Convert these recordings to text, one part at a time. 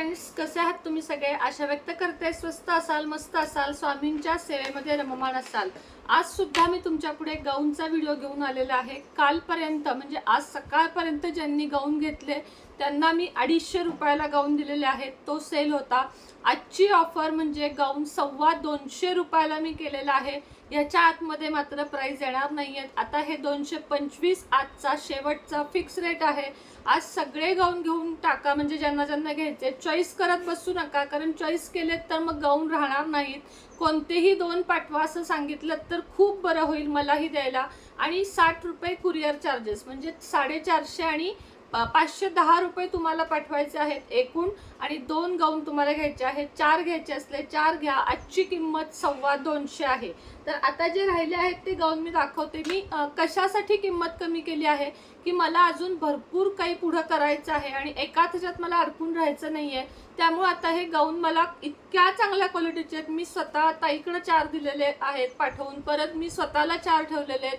Friends कसे आहात तुम्ही सगळे? आशा व्यक्त करते. स्वस्त असाल मस्त असाल स्वामींच्या सेवेमध्ये रममाण असाल. आज सुद्धा मी तुमच्यापुढे गाऊनचा व्हिडिओ घेऊन आलेला आहे. कालपर्यंत म्हणजे आज सकाळपर्यंत ज्यांनी गाऊन घेतले त्यांना मी अडीचशे रुपयाला गाऊन दिलेले आहेत तो सेल होता. आजची ऑफर म्हणजे गाऊन सव्वा दोनशे रुपयाला मी केलेला आहे. याच्या आतमध्ये मात्र प्राईज येणार नाही आहेत आता हे दोनशे पंचवीस आजचा शेवटचा फिक्स रेट आहे. आज सगळे गाऊन घेऊन टाका म्हणजे ज्यांना ज्यांना घ्यायचे चॉईस करत बसू नका. कारण चॉईस केलेत तर मग गाऊन राहणार नाहीत. कोणतेही दोन पाठवा असं सांगितलं तर खूप बरं होईल मलाही द्यायला. आणि साठ रुपये कुरिअर चार्जेस म्हणजे साडेचारशे आणि पाचशे दहा रुपये तुम्हाला पाठवायचे आहेत एकूण आणि दोन गाऊन तुम्हाला घ्यायचे आहेत. चार घ्यायचे असले चार घ्या. आजची किंमत सव्वा दोनशे आहे. तर आता जे राहिले आहेत ते गाऊन मी दाखवते. मी कशासाठी किंमत कमी केली आहे? की मला अजून भरपूर काही पुढं करायचं आहे आणि एका ह्याच्यात मला अडकून राहायचं नाही आहे त्यामुळे आता हे गाऊन मला इतक्या चांगल्या क्वालिटीचे आहेत. मी स्वतः ताईकडे चार दिलेले आहेत पाठवून. परत मी स्वतःला चार ठेवलेले आहेत.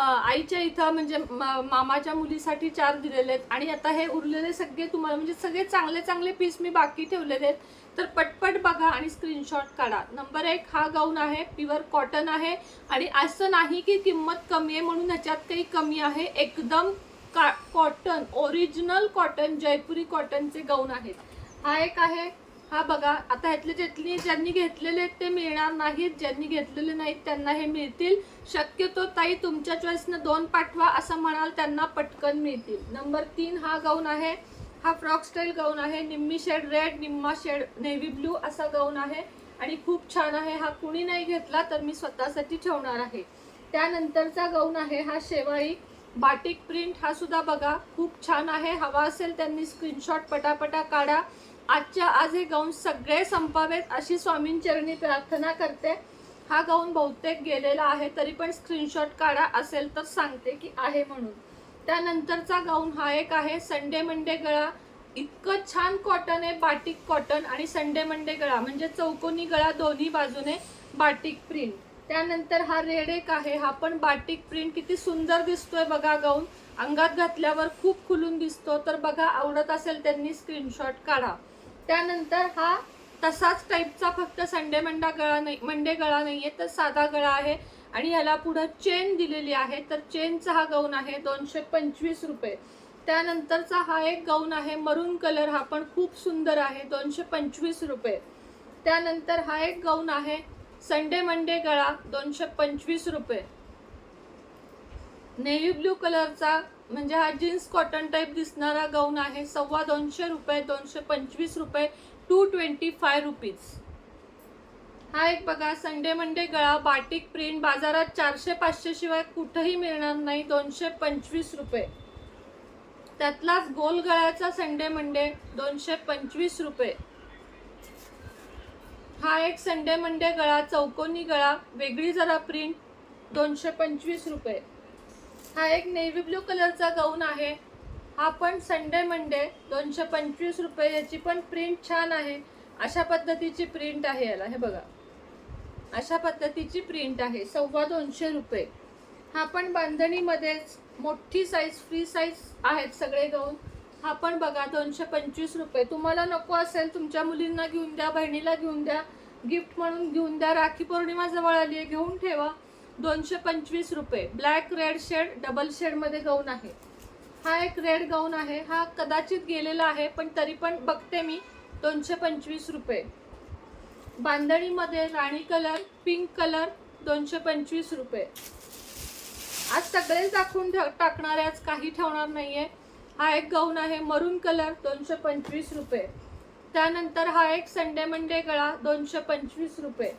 आईच्या इथं म्हणजे मा- मामाच्या मुलीसाठी चार दिलेले आहेत. आणि आता हे उरलेले सगळे तुम्हाला म्हणजे सगळे चांगले चांगले पीस मी बाकी ठेवलेले आहेत. तर पटपट बघा आणि स्क्रीनशॉट काढा. नंबर एक हा गाऊन आहे प्युअर कॉटन आहे. आणि असं नाही की किंमत कमी आहे म्हणून ह्याच्यात काही कमी आहे. एकदम का कॉटन ओरिजिनल कॉटन जयपुरी कॉटनचे गाऊन आहेत. हा एक आहे हा बघा आता ह्यातले ज्यातली ज्यांनी घेतलेले आहेत ते मिळणार नाहीत ज्यांनी घेतलेले नाहीत त्यांना हे मिळतील. शक्यतो ताई तुमच्या चॉईसनं दोन पाठवा असं म्हणाल त्यांना पटकन मिळतील. नंबर तीन हा गाऊन आहे. हा फ्रॉक स्टाईल गाऊन आहे. निम्मी शेड रेड निम्मा शेड नेव्ही ब्लू असा गाऊन आहे. आणि खूप छान आहे. हा कुणी नाही घेतला तर मी स्वतःसाठी ठेवणार आहे. त्यानंतरचा गाऊन आहे. हा शेवाळी. बाटिक प्रिंट हा सुद्धा बघा. खूप छान आहे. हवा असेल त्यांनी स्क्रीनशॉट पटापटा काढा. आजच्या आज हे गाऊन सगळे संपावेत अशी स्वामींचरणी प्रार्थना करते. हा गाऊन बहुतेक गेलेला आहे तरी पण स्क्रीनशॉट काढा असेल तर सांगते की आहे म्हणून. त्यानंतरचा गाऊन हा एक आहे संडे मंडे गळा. इतकं छान कॉटन आहे बाटिक कॉटन आणि संडे मंडे गळा. म्हणजे चौकोनी गळा दोन्ही बाजूने बाटिक प्रिंट त्यानंतर हा रेड एक आहे हा पण बाटिक प्रिंट किती सुंदर दिसतोय बघा गाऊन अंगात घातल्यावर खूप खुलून दिसतो. तर बघा आवडत असेल त्यांनी स्क्रीनशॉट काढा. त्यानंतर हा तसाच टाईपचा फक्त संडे मंडा गळा नाही मंडे गळा नाही आहे तर साधा गळा आहे. आणि याला पुढं चेन दिलेली आहे. तर चेनचा हा गाऊन आहे दोनशे पंचवीस रुपये. त्यानंतरचा हा एक गाऊन आहे मरून कलर हा पण खूप सुंदर आहे दोनशे पंचवीस रुपये. त्यानंतर हा एक गाऊन आहे संडे मंडे गळा दोनशे पंचवीस रुपये. नेव्ही ब्ल्यू कलरचा म्हणजे हा जीन्स कॉटन टाईप दिसणारा गाऊन आहे. सव्वा दोनशे रुपये दोनशे पंचवीस रुपये टू ट्वेंटी फाय रुपीज हा एक बघा संडे मंडे गळा बाटिक प्रिंट बाजारात चारशे पाचशे शिवाय कुठंही मिळणार नाही दोनशे पंचवीस रुपये. त्यातलाच गोल गळ्याचा संडे मंडे दोनशे पंचवीस रुपये. हा एक संडे मंडे गळा चौकोनी गळा वेगळी जरा प्रिंट दोनशे पंचवीस रुपये. हा एक नेव्ही ब्लू कलरचा गाऊन आहे. हा पण संडे मंडे दोनशे पंचवीस रुपये याची पण प्रिंट छान आहे. अशा पद्धतीची प्रिंट आहे याला हे बघा. अशा पद्धतीची प्रिंट आहे सव्वा दोनशे रुपये. हा पण बांधणीमध्येच मोठी साईज फ्री साईज आहेत सगळे गाऊन. हा पण बघा दोनशे पंचवीस रुपये. तुम्हाला नको असेल तुमच्या मुलींना घेऊन द्या बहिणीला घेऊन द्या गिफ्ट म्हणून घेऊन द्या. राखी पौर्णिमा जवळ आली आहे घेऊन ठेवा. दोनशे पंचवीस रुपये. ब्लॅक रेड शेड डबल शेडमध्ये गाऊन आहे. हा एक रेड गाऊन आहे. हा कदाचित गेलेला आहे पण तरी पण बघते मी. दोनशे पंचवीस रुपये. बांधणीमध्ये राणी कलर पिंक कलर दोनशे पंचवीस रुपये. आज सगळेच दाखवून ठेव टाकणार आहे आज काही ठेवणार नाही आहे हा एक गाऊन आहे मरून कलर दोनशे पंचवीस रुपये. त्यानंतर हा एक संडे मंडे गळा दोनशे पंचवीस रुपये.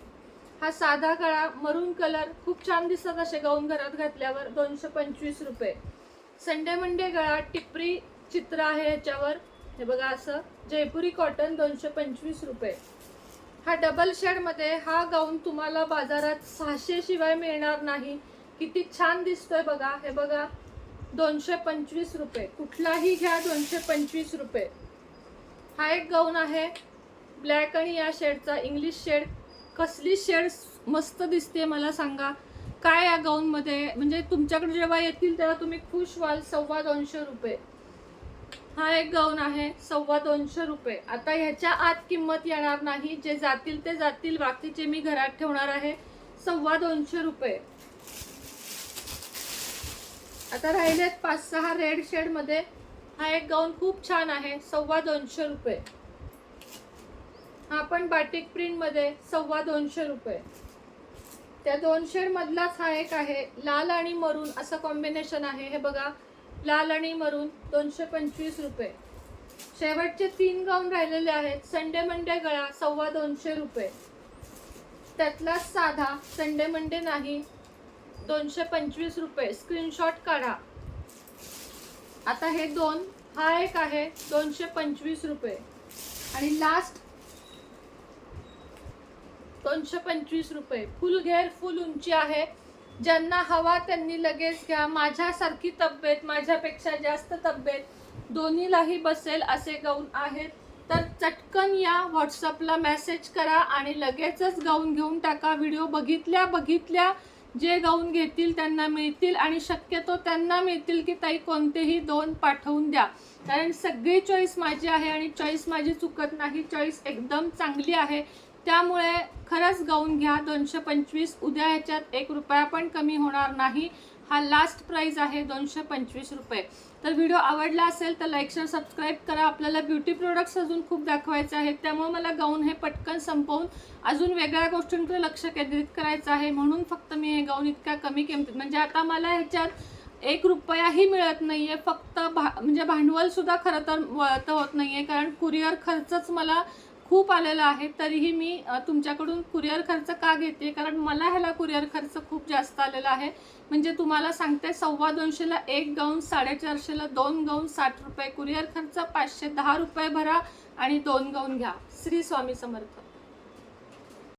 हा साधा गळा मरून कलर खूप छान दिसतात असे गाऊन घरात घातल्यावर दोनशे पंचवीस रुपये. संडे मंडे गळा टिपरी चित्र आहे ह्याच्यावर. हे बघा असं. जयपुरी कॉटन दोनशे पंचवीस रुपये. हा डबल शेडमध्ये हा गाऊन तुम्हाला बाजारात सहाशे शिवाय मिळणार नाही. किती छान दिसतोय बघा. हे बघा. दोनशे पंचवीस रुपये. कुठलाही घ्या दोनशे पंचवीस रुपये. हा एक गाऊन आहे. ब्लॅक आणि या शेडचा इंग्लिश शेड कसली शेड मस्त दिसते मला सांगा. काय या गाऊनमध्ये? म्हणजे तुमच्याकडे जेव्हा येतील तेव्हा तुम्ही खुश व्हाल सव्वा दोनशे रुपये. हा एक गाऊन आहे सव्वा दोनशे रुपये. आता ह्याच्या आत किंमत येणार नाही. जे जातील ते जातील. बाकीचे मी घरात ठेवणार आहे. सव्वा दोनशे रुपये. आता राहिलेत पाच सहा रेड शेडमध्ये. हा एक गाऊन खूप छान आहे. सव्वा दोनशे रुपये. हा पण बाटिक प्रिंटमध्ये सव्वा दोनशे रुपये. त्या दोन मधलाच हा एक आहे लाल आणि मरून असं कॉम्बिनेशन आहे. हे बघा लाल आणि मरून दोनशे पंचवीस रुपये. शेवटचे तीन गाऊन राहिलेले आहेत संडे मंडे गळा सव्वा दोनशे रुपये. त्यातलाच साधा संडे मंडे नाही दोनशे पंचवीस रुपये. स्क्रीनशॉट काढा. आता हे दोन हा एक आहे दोनशे पंचवीस रुपये. आणि लास्ट दोनशे पंचवीस रुपये. फुल घेर फुल उंची आहे. ज्यांना हवा त्यांनी लगेच घ्या. माझ्यासारखी तब्येत माझ्यापेक्षा जास्त तब्येत दोन्हीलाही बसेल असे गाऊन आहेत. तर चटकन या व्हॉट्सअपला मेसेज करा आणि लगेचच गाऊन घेऊन टाका. व्हिडिओ बघितल्या बघितल्या जे गाऊन घेतील त्यांना मिळतील आणि शक्यतो त्यांना मिळतील की ताई कोणतेही दोन पाठवून द्या. कारण सगळी चॉईस माझी आहे आणि चॉईस माझी चुकत नाही. चॉईस एकदम चांगली आहे. त्यामुळे खरंच गाऊन घ्या. दोनशे पंचवीस उद्या ह्याच्यात एक रुपया पण कमी होणार नाही. हा लास्ट प्राईज आहे दोनशे पंचवीस रुपये. तर व्हिडिओ आवडला असेल तर लाईक शेअर सबस्क्राईब करा. आपल्याला ब्युटी प्रोडक्ट्स अजून खूप दाखवायचे आहेत. त्यामुळे मला गाऊन हे पटकन संपवून अजून वेगळ्या गोष्टींकडे लक्ष केंद्रित करायचं आहे. म्हणून फक्त मी हे गाऊन इतक्या कमी किमतीत म्हणजे आता मला ह्याच्यात एक रुपयाही मिळत नाही आहे फक्त भा म्हणजे भांडवलसुद्धा खरं तर वळतं होत नाही आहे कारण कुरिअर खर्चच मला खूप आलेला आहे तरीही मी तुमच्याकडून कुरिअर खर्च का घेते? कारण मला ह्याला कुरिअर खर्च खूप जास्त आलेला आहे. म्हणजे तुम्हाला सांगते सव्वा दोनशेला एक गाऊन साडेचारशेला दोन गाऊन साठ रुपये. कुरिअर खर्च पाचशे दहा रुपये भरा आणि दोन गाऊन घ्या. श्री स्वामी समर्थ.